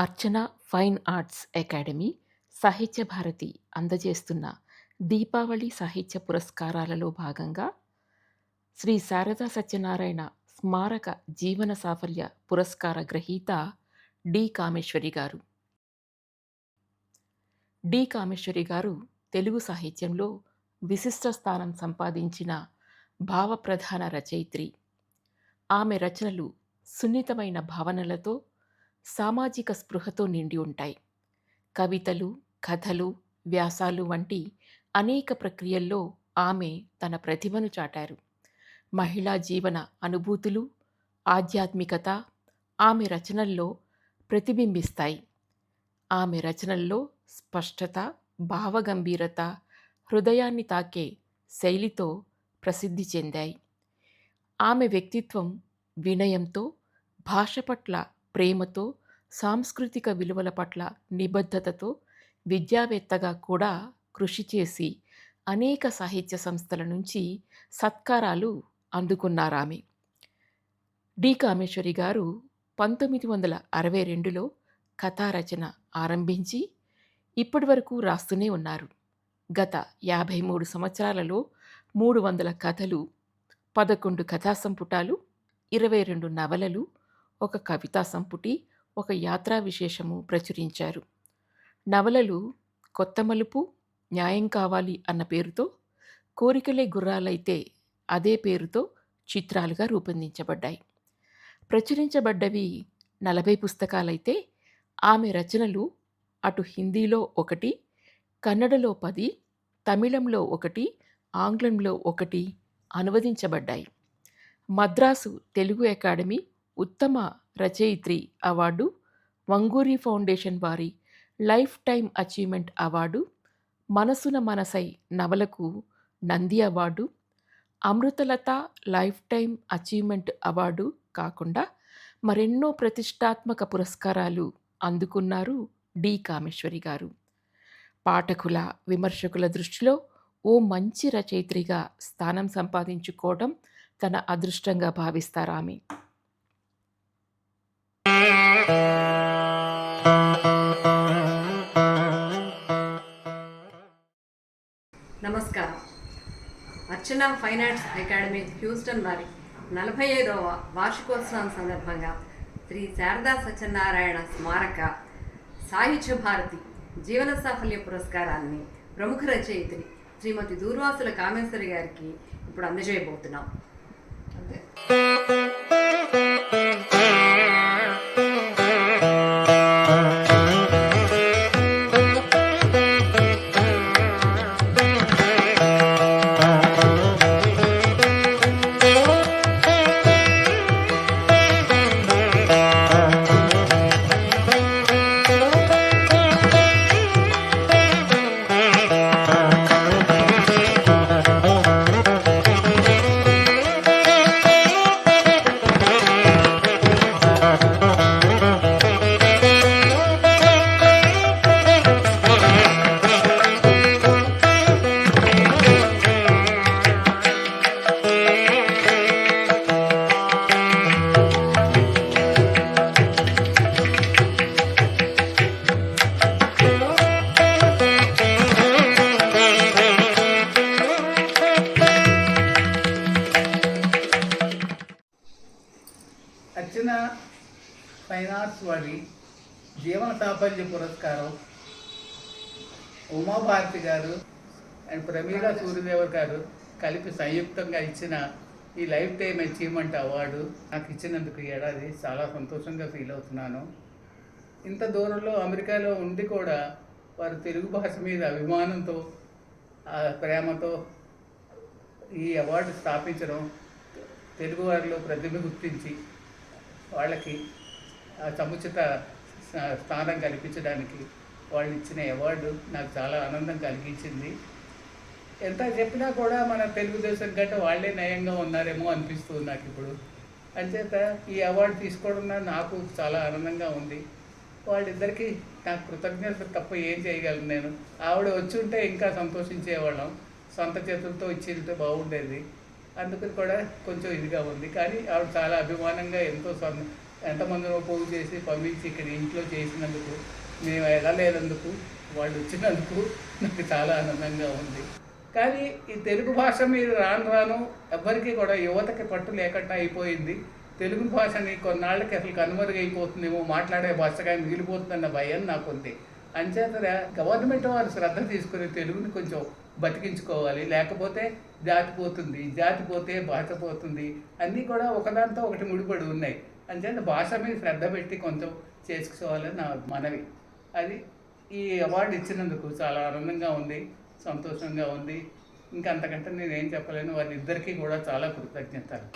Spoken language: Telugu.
అర్చన ఫైన్ ఆర్ట్స్ అకాడమీ సాహిత్య భారతి అందజేస్తున్న దీపావళి సాహిత్య పురస్కారాలలో భాగంగా శ్రీ శారదా సత్యనారాయణ స్మారక జీవన సాఫల్య పురస్కార గ్రహీత డి కామేశ్వరి గారు. డి కామేశ్వరి గారు తెలుగు సాహిత్యంలో విశిష్ట స్థానం సంపాదించిన భావప్రధాన రచయిత్రి. ఆమె రచనలు సున్నితమైన భావనలతో సామాజిక స్పృహతో నిండి ఉంటాయి. కవితలు కథలు వ్యాసాలు వంటి అనేక ప్రక్రియల్లో ఆమె తన ప్రతిభను చాటారు. మహిళా జీవన అనుభూతులు ఆధ్యాత్మికత ఆమె రచనల్లో ప్రతిబింబిస్తాయి. ఆమె రచనల్లో స్పష్టత భావగంభీరత హృదయాన్ని తాకే శైలితో ప్రసిద్ధి చెందాయి. ఆమె వ్యక్తిత్వం వినయంతో భాష పట్ల ప్రేమతో సాంస్కృతిక విలువల పట్ల నిబద్ధతతో విద్యావేత్తగా కూడా కృషి చేసి అనేక సాహిత్య సంస్థల నుంచి సత్కారాలు అందుకున్నారామె. డి. కామేశ్వరి గారు పంతొమ్మిది వందల అరవై రెండులో కథారచన ఆరంభించి ఇప్పటి వరకు రాస్తూనే ఉన్నారు. గత యాభై మూడు సంవత్సరాలలో మూడు వందల కథలు పదకొండు కథా సంపుటాలు ఇరవై రెండు నవలలు ఒక కవితా సంపుటి ఒక యాత్రా విశేషము ప్రచురించారు. నవలలు కొత్త మలుపు న్యాయం కావాలి అన్న పేరుతో కోరికలే గుర్రాలైతే అదే పేరుతో చిత్రాలుగా రూపొందించబడ్డాయి. ప్రచురించబడ్డవి నలభై పుస్తకాలైతే ఆమె రచనలు అటు హిందీలో ఒకటి కన్నడలో పది తమిళంలో ఒకటి ఆంగ్లంలో ఒకటి అనువదించబడ్డాయి. మద్రాసు తెలుగు అకాడమీ ఉత్తమ రచయిత్రి అవార్డు వంగూరి ఫౌండేషన్ వారి lifetime achievement award Manasuna Manasai నవలకు Nandi award Amruthalatha lifetime achievement award కాకుండా మరెన్నో ప్రతిష్టాత్మక పురస్కారాలు అందుకున్నారు డి. కామేశ్వరి గారు. పాఠకుల విమర్శకుల దృష్టిలో ఓ మంచి రచయిత్రిగా స్థానం సంపాదించుకోవడం తన అదృష్టంగా భావిస్తారామె. నమస్కారం. Archana fine arts academy Houston వారి నలభై ఐదవ వార్షికోత్సవం సందర్భంగా శ్రీ శారదా సత్యనారాయణ స్మారక సాహిత్య భారతి జీవన సాఫల్య పురస్కారాన్ని ప్రముఖ రచయిత్రి శ్రీమతి దూర్వాసుల కామేశ్వరి గారికి ఇప్పుడు అందజేయబోతున్నాం. ఫైన్ ఆర్ట్స్ వారి జీవన సాఫల్య పురస్కారం ఉమాభారతి గారు అండ్ ప్రమీల సూర్యదేవర్ గారు కలిపి సంయుక్తంగా ఇచ్చిన ఈ లైఫ్ టైం అచీవ్మెంట్ అవార్డు నాకు ఇచ్చినందుకు ఏడాది చాలా సంతోషంగా ఫీల్ అవుతున్నాను. ఇంత దూరంలో అమెరికాలో ఉండి కూడా వారు తెలుగు భాష మీద అభిమానంతో ఆ ప్రేమతో ఈ అవార్డు స్థాపించడం తెలుగు వారిలో ప్రతిభ గుర్తించి వాళ్ళకి సముచిత స్థానం కల్పించడానికి వాళ్ళు ఇచ్చిన అవార్డు నాకు చాలా ఆనందం కలిగించింది. ఎంత చెప్పినా కూడా మన తెలుగుదేశం కంటే వాళ్ళే నయంగా ఉన్నారేమో అనిపిస్తుంది నాకు ఇప్పుడు. అంచేత ఈ అవార్డు తీసుకోవడం నాకు చాలా ఆనందంగా ఉంది. వాళ్ళిద్దరికీ నాకు కృతజ్ఞత తప్ప ఏం చేయగలను నేను. ఆవిడ వచ్చి ఉంటే ఇంకా సంతోషించేవాళ్ళం. సొంత చేతులతో ఇచ్చి బాగుండేది. అందుకు కూడా కొంచెం ఇదిగా ఉంది. కానీ ఆవిడ చాలా అభిమానంగా ఎంతో సం ఎంతమందినో పోగు చేసి పంపించి ఇక్కడ ఇంట్లో చేసినందుకు మేము వెళ్ళలేనందుకు వాళ్ళు వచ్చినందుకు నాకు చాలా ఆనందంగా ఉంది. కానీ ఈ తెలుగు భాష మీరు రాను రాను ఎవ్వరికీ కూడా యువతకి పట్టు లేకుండా అయిపోయింది. తెలుగు భాషని కొన్నాళ్ళకి అసలు కనుమరుగైపోతుందేమో మాట్లాడే భాషగా మిగిలిపోతుందన్న భయం నాకుంది. అంచేత గవర్నమెంట్ వారు శ్రద్ధ తీసుకుని తెలుగుని కొంచెం బతికించుకోవాలి. లేకపోతే జాతి పోతుంది జాతి పోతే భాష పోతుంది అన్నీ కూడా ఒకదాంతో ఒకటి ముడిపడి ఉన్నాయి. అంచేత భాష మీద శ్రద్ధ పెట్టి కొంచెం చేసుకోవాలని నా మనవి. అది ఈ అవార్డు ఇచ్చినందుకు చాలా ఆనందంగా ఉంది సంతోషంగా ఉంది. ఇంకా అంతకంటే నేనేం చెప్పలేను. వారిద్దరికీ కూడా చాలా కృతజ్ఞతలు.